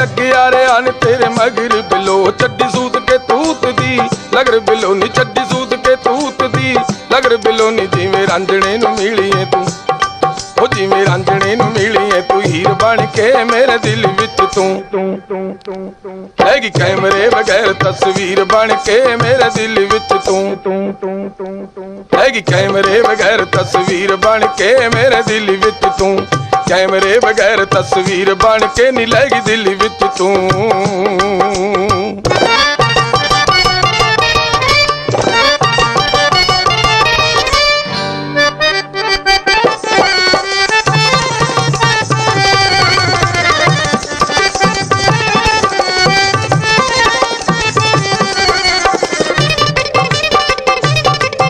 ਲੱਗਿਆ ਰਿਆਨ ਤੇਰੇ ਮਗਰ ਬਿਲੋ। ਚੱਡੀ ਸੂਤ ਕੇ ਤੂਤ ਦੀ, ਲਗਰ ਬਿਲੋ ਨੀ ਚੱਡੀ ਸੂਤ ਕੇ ਤੂਤ ਦੀ, ਲਗਰ ਬਿਲੋ ਨੀ ਜਿਵੇਂ ਰਾਂਝਣੇ ਨੂੰ ਮਿਲੀਏ ਤੂੰ। ਉਹ ਜਿਵੇਂ ਰਾਂਝਣੇ ਨੂੰ ਮਿਲੀਏ ਤੂੰ, ਹੀਰ ਬਣ ਕੇ ਮੇਰੇ ਦਿਲ ਵਿੱਚ ਤੂੰ। ਤੂੰ ਤੂੰ ਤੂੰ ਤੂੰ ਹੈਗੀ ਕੈਮਰੇ ਬਗੈਰ ਤਸਵੀਰ ਬਣ ਕੇ ਮੇਰੇ ਦਿਲ ਵਿੱਚ ਤੂੰ ਤੂੰ ਤੂੰ ਤੂੰ ਤੂੰ। ਹੈਗੀ ਕੈਮਰੇ ਬਗੈਰ ਤਸਵੀਰ ਬਣ ਕੇ ਮੇਰੇ ਦਿਲ ਵਿੱਚ ਤੂੰ। ਕੈਮਰੇ ਬਗੈਰ ਤਸਵੀਰ ਬਣ ਕੇ ਨਹੀਂ ਲੈਗੀ ਦਿਲ ਵਿੱਚ ਤੂੰ।